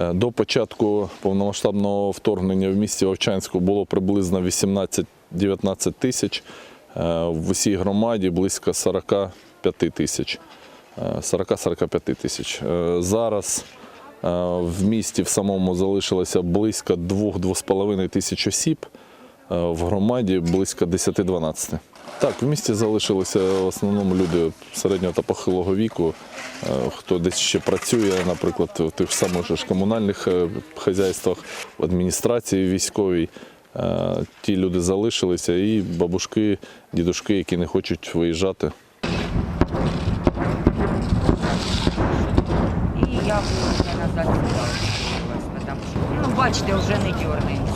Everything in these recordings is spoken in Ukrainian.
Е, До початку повномасштабного вторгнення в місті Вовчанську було приблизно 18-19 тисяч. Е, В усій громаді близько 45 тисяч. Е, 40-45 тисяч. Е, Зараз е, в місті в самому залишилося близько 2-2,5 тисяч осіб. В громаді близько 10-12. Так, в місті залишилися в основному люди середнього та похилого віку, е, хто десь ще працює, наприклад, в тих самих ж комунальних е, хазяйствах, в адміністрації військовій. Е, Ті люди залишилися, і бабушки, дідушки, які не хочуть виїжджати. І я вже назад сюди, що, ну, бачите, вже не дергається.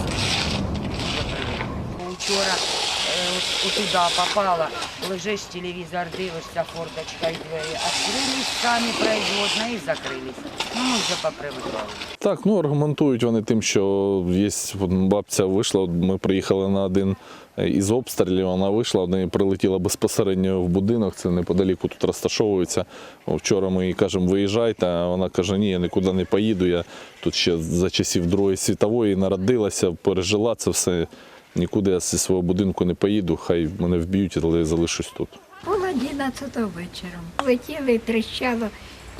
Вчора е, отуда попала, лежиш телевізор, дивишся, форточка і двері. Відкрились самі производно і закрились. Ну, ми вже попривикали. Так, ну аргументують вони тим, що є бабця вийшла. Ми приїхали на один е, із обстрілів. Вона вийшла, вона прилетіла безпосередньо в будинок. Це неподаліку тут розташовується. Вчора ми їй кажемо, виїжджайте. А вона каже: Ні, я нікуди не поїду. Я тут ще за часів Другої світової народилася, пережила це все. Нікуди я зі свого будинку не поїду. Хай мене вб'ють, але я залишусь тут. Пол одинадцятого вечором. Летіло і тріщало,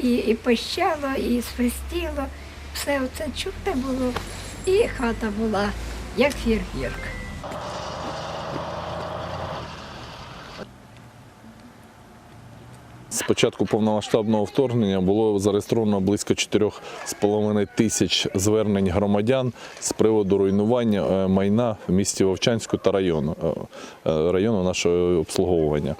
і, і пищало, і свистіло. Все це чутно було. І хата була, як фір'єрк. З початку повномасштабного вторгнення було зареєстровано близько 4,5 тисяч звернень громадян з приводу руйнування е, майна в місті Вовчанську та району, е, е, району нашого обслуговування.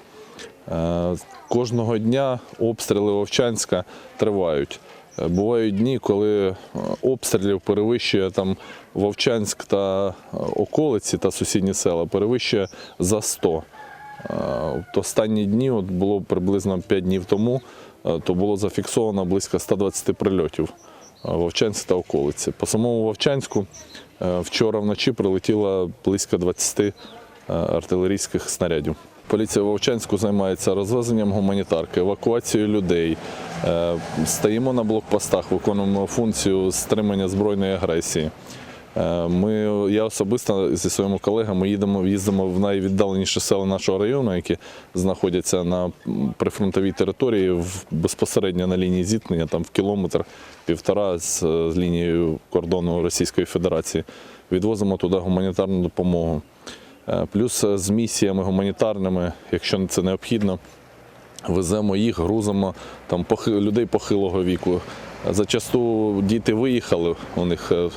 Кожного дня обстріли Вовчанська тривають. Бувають дні, коли обстрілів перевищує там Вовчанськ та околиці та сусідні села перевищує за 100. От Останні дні, от було приблизно 5 днів тому, е, то було зафіксовано близько 120 прильотів е, Вовчанськ та околиці. По самому Вовчанську е, вчора вночі прилетіло близько 20 е, артилерійських снарядів. Поліція Вовчанську займається розвезенням гуманітарки, евакуацією людей. Стоїмо на блокпостах, виконуємо функцію стримання збройної агресії. Е, Ми, я особисто зі своїми колегами їдемо, їздимо в найвіддаленіші села нашого району, які знаходяться на прифронтовій території в, безпосередньо на лінії зіткнення, там в кілометр півтора з, з лінією кордону Російської Федерації. Відвозимо туди гуманітарну допомогу. Е, Плюс е, з місіями гуманітарними, якщо це необхідно, веземо їх, грузимо там людей похилого віку. Зачасту діти виїхали, у них е,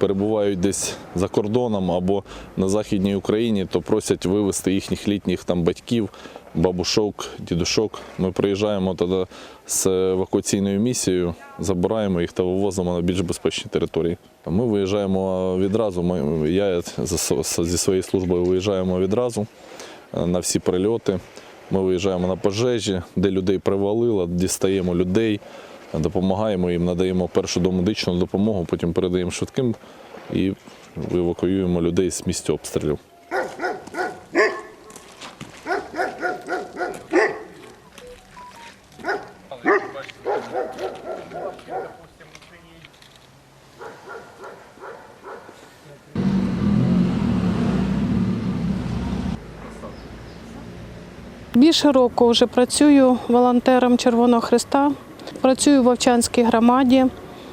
перебувають десь за кордоном або на Західній Україні, то просять вивезти їхніх літніх там батьків, бабушок, дідушок. Ми приїжджаємо тоді з евакуаційною місією, забираємо їх та вивозимо на більш безпечні території. Ми виїжджаємо відразу. Ми, я зі своєю службою виїжджаємо відразу е, на всі прильоти. Ми виїжджаємо на пожежі, де людей привалило, дістаємо людей, допомагаємо їм, надаємо першу домедичну допомогу, потім передаємо швидким і евакуюємо людей з місця обстрілів. Більше року вже працюю волонтером Червоного Христа, працюю в Вовчанській громаді.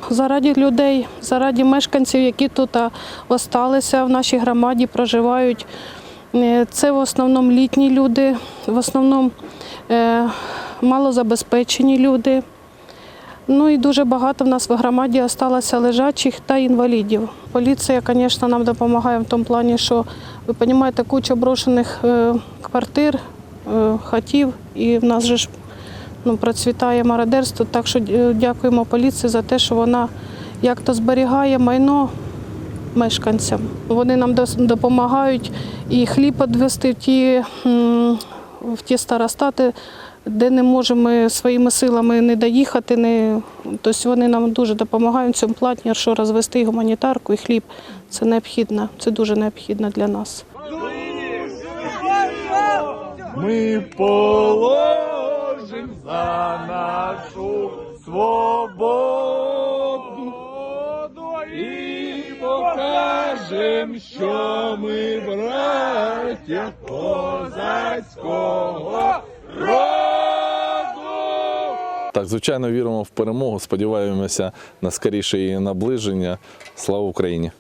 Заради людей, заради мешканців, які тут осталися в нашій громаді, проживають. Е, Це в основному літні люди, в основному е, малозабезпечені люди. Ну і дуже багато в нас в громаді залишилося лежачих та інвалідів. Поліція, звісно, нам допомагає в тому плані, що ви розумієте, куча брошених е, квартир, хатів, і в нас же ж ну, процвітає мародерство. Так що е, дякуємо поліції за те, що вона як-то зберігає майно мешканцям. Вони нам допомагають і хліб відвести в ті, в ті старостати, де не можемо своїми силами не доїхати. Не... Тобто вони нам дуже допомагають в цьому плані, що розвести гуманітарку, і хліб. Це необхідно, це дуже необхідно для нас. Ми положим за нашу свободу і покажем, що ми браття козацького роду. Так, звичайно, віримо в перемогу. Сподіваємося на скоріше її наближення. Слава Україні!